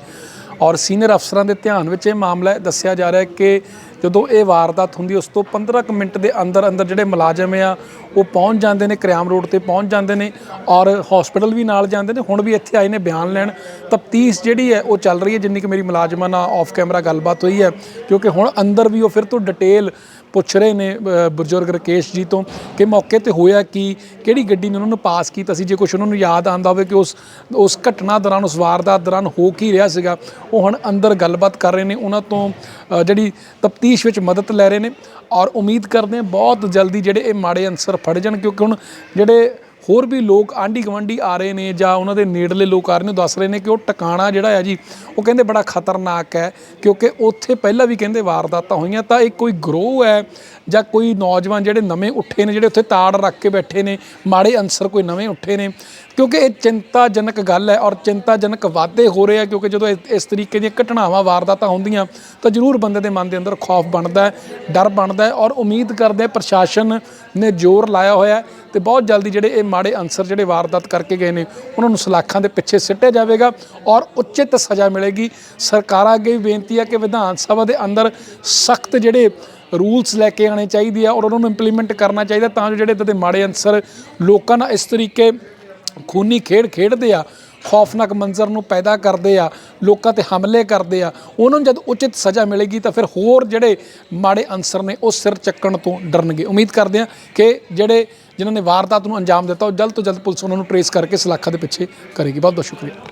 A: ਔਰ ਸੀਨੀਅਰ ਅਫਸਰਾਂ ਦੇ ਧਿਆਨ ਵਿੱਚ ਇਹ ਮਾਮਲਾ ਦੱਸਿਆ ਜਾ ਰਿਹਾ ਹੈ ਕਿ ਜਦੋਂ ਇਹ ਵਾਰਦਾਤ ਹੁੰਦੀ, ਉਸ ਤੋਂ 15 ਕੁ ਮਿੰਟ ਦੇ ਅੰਦਰ ਅੰਦਰ ਜਿਹੜੇ ਮੁਲਾਜ਼ਮ ਆ, ਉਹ ਪਹੁੰਚ ਜਾਂਦੇ ਨੇ ਕਰਿਆਮ ਰੋਡ ਤੇ ਪਹੁੰਚ ਜਾਂਦੇ ਨੇ ਔਰ ਹਸਪੀਟਲ ਵੀ ਨਾਲ ਜਾਂਦੇ ਨੇ। ਹੁਣ ਵੀ ਇੱਥੇ ਆਏ ਨੇ ਬਿਆਨ ਲੈਣ। ਤਫਤੀਸ਼ ਜਿਹੜੀ ਹੈ, ਉਹ ਚੱਲ ਰਹੀ ਹੈ, ਜਿੰਨੀ ਕਿ ਮੇਰੀ ਮੁਲਾਜ਼ਮਾਂ ਨਾਲ ਆਫ ਕੈਮਰਾ ਗੱਲਬਾਤ ਹੋਈ ਹੈ, ਕਿਉਂਕਿ ਹੁਣ ਅੰਦਰ ਵੀ ਉਹ ਫਿਰ ਤੋਂ ਡਿਟੇਲ ਪੁੱਛ ਰਹੇ ਨੇ ਬਜ਼ੁਰਗ ਰਕੇਸ਼ ਜੀ ਤੋਂ ਕਿ ਮੌਕੇ ਤੇ ਹੋਇਆ ਕੀ? ਕਿਹੜੀ ਗੱਡੀ ਨੇ ਉਹਨਾਂ ਨੂੰ ਪਾਸ ਕੀਤਾ ਸੀ? ਜੇ ਕੁਝ ਉਹਨਾਂ ਨੂੰ ਯਾਦ ਆਂਦਾ ਹੋਵੇ ਕਿ ਉਸ ਉਸ ਘਟਨਾ ਦੌਰਾਨ, ਉਸ ਵਾਰਦਾਤ ਦੌਰਾਨ ਹੋ ਕੀ ਰਿਹਾ ਸੀਗਾ, ਉਹ ਹੁਣ ਅੰਦਰ ਗੱਲਬਾਤ ਕਰ ਰਹੇ ਨੇ, ਉਹਨਾਂ ਤੋਂ ਜਿਹੜੀ ਤਫਤੀਸ਼ ਵਿੱਚ ਮਦਦ ਲੈ ਰਹੇ ਨੇ ਔਰ ਉਮੀਦ ਕਰਦੇ ਹਾਂ ਬਹੁਤ ਜਲਦੀ ਜਿਹੜੇ ਇਹ ਮਾੜੇ ਅਨਸਰ ਫੜ ਜਾਣ, ਕਿਉਂਕਿ ਹੁਣ ਜਿਹੜੇ ਹੋਰ ਵੀ ਲੋਕ ਆਂਢੀ ਗੁਆਂਢੀ ਆ ਰਹੇ ਨੇ ਜਾਂ ਉਹਨਾਂ ਦੇ ਨੇੜਲੇ ਲੋਕ ਆ ਰਹੇ ਨੇ, ਉਹ ਦੱਸ ਰਹੇ ਨੇ ਕਿ ਉਹ ਟਿਕਾਣਾ ਜਿਹੜਾ ਹੈ ਜੀ, ਉਹ ਕਹਿੰਦੇ ਬੜਾ ਖਤਰਨਾਕ ਹੈ, ਕਿਉਂਕਿ ਉੱਥੇ ਪਹਿਲਾਂ ਵੀ ਕਹਿੰਦੇ ਵਾਰਦਾਤਾਂ ਹੋਈਆਂ, ਤਾਂ ਇਹ ਕੋਈ ਗਰੋਹ ਹੈ ਜਾਂ ਕੋਈ ਨੌਜਵਾਨ ਜਿਹੜੇ ਨਵੇਂ ਉੱਠੇ ਨੇ, ਜਿਹੜੇ ਉੱਥੇ ਤਾੜ ਰੱਖ ਕੇ ਬੈਠੇ ਨੇ, ਮਾੜੇ ਅਨਸਰ ਕੋਈ ਨਵੇਂ ਉੱਠੇ ਨੇ, ਕਿਉਂਕਿ ਇਹ ਚਿੰਤਾਜਨਕ ਗੱਲ ਹੈ ਔਰ ਚਿੰਤਾਜਨਕ ਵਾਧੇ ਹੋ ਰਹੇ ਆ, ਕਿਉਂਕਿ ਜਦੋਂ ਇਸ- ਤਰੀਕੇ ਦੀਆਂ ਘਟਨਾਵਾਂ, ਵਾਰਦਾਤਾਂ ਹੁੰਦੀਆਂ, ਤਾਂ ਜ਼ਰੂਰ ਬੰਦੇ ਦੇ ਮਨ ਦੇ ਅੰਦਰ ਖੌਫ ਬਣਦਾ ਹੈ, ਡਰ ਬਣਦਾ ਹੈ ਔਰ ਉਮੀਦ ਕਰਦੇ ਪ੍ਰਸ਼ਾਸਨ ਨੇ ਜ਼ੋਰ ਲਾਇਆ ਹੋਇਆ ਤੇ ਬਹੁਤ ਜਲਦੀ ਜਿਹੜੇ ਇਹ ਮਾੜੇ ਅਨਸਰ ਜਿਹੜੇ ਵਾਰਦਾਤ ਕਰਕੇ ਗਏ ਨੇ, ਉਹਨਾਂ ਨੂੰ ਸਲਾਖਾਂ ਦੇ ਪਿੱਛੇ ਸਿੱਟਿਆ ਜਾਵੇਗਾ ਔਰ ਉਚਿਤ ਸਜ਼ਾ ਮਿਲੇਗੀ। ਸਰਕਾਰਾਂ ਅੱਗੇ ਵੀ ਬੇਨਤੀ ਹੈ ਕਿ ਵਿਧਾਨ ਸਭਾ ਦੇ ਅੰਦਰ ਸਖਤ ਜਿਹੜੇ ਰੂਲਸ ਲੈ ਕੇ ਆਣੇ ਚਾਹੀਦੇ ਆ ਔਰ ਉਹਨਾਂ ਨੂੰ ਇੰਪਲੀਮੈਂਟ ਕਰਨਾ ਚਾਹੀਦਾ ਤਾਂ ਜੋ ਜਿਹੜੇ ਇਦਾਂ ਦੇ ਮਾੜੇ ਅਨਸਰ ਲੋਕਾਂ ਨਾਲ ਇਸ ਤਰੀਕੇ ਖੂਨੀ ਖੇਡ ਖੇਡਦੇ ਆ, ਖੌਫਨਾਕ ਮੰਜ਼ਰ ਨੂੰ ਪੈਦਾ ਕਰਦੇ ਆ, ਲੋਕਾਂ ਤੇ ਹਮਲੇ ਕਰਦੇ ਆ, ਉਹਨਾਂ ਨੂੰ ਜਦ ਉਚਿਤ ਸਜ਼ਾ ਮਿਲੇਗੀ ਤਾਂ ਫਿਰ ਹੋਰ ਜਿਹੜੇ ਮਾੜੇ ਅਨਸਰ ਨੇ ਉਹ ਸਿਰ ਚੱਕਣ ਤੋਂ ਡਰਨਗੇ। ਉਮੀਦ ਕਰਦੇ ਆ ਕਿ ਜਿਹੜੇ ਜਿਨ੍ਹਾਂ ਨੇ ਵਾਰਦਾਤ ਨੂੰ ਅੰਜਾਮ ਦਿੱਤਾ, ਉਹ ਜਲਦ ਤੋਂ ਜਲਦ ਪੁਲਿਸ ਉਹਨਾਂ ਨੂੰ ਟਰੇਸ ਕਰਕੇ ਸਲਾਖਾਂ ਦੇ ਪਿੱਛੇ ਕਰੇਗੀ। ਬਹੁਤ ਬਹੁਤ ਸ਼ੁਕਰੀਆ।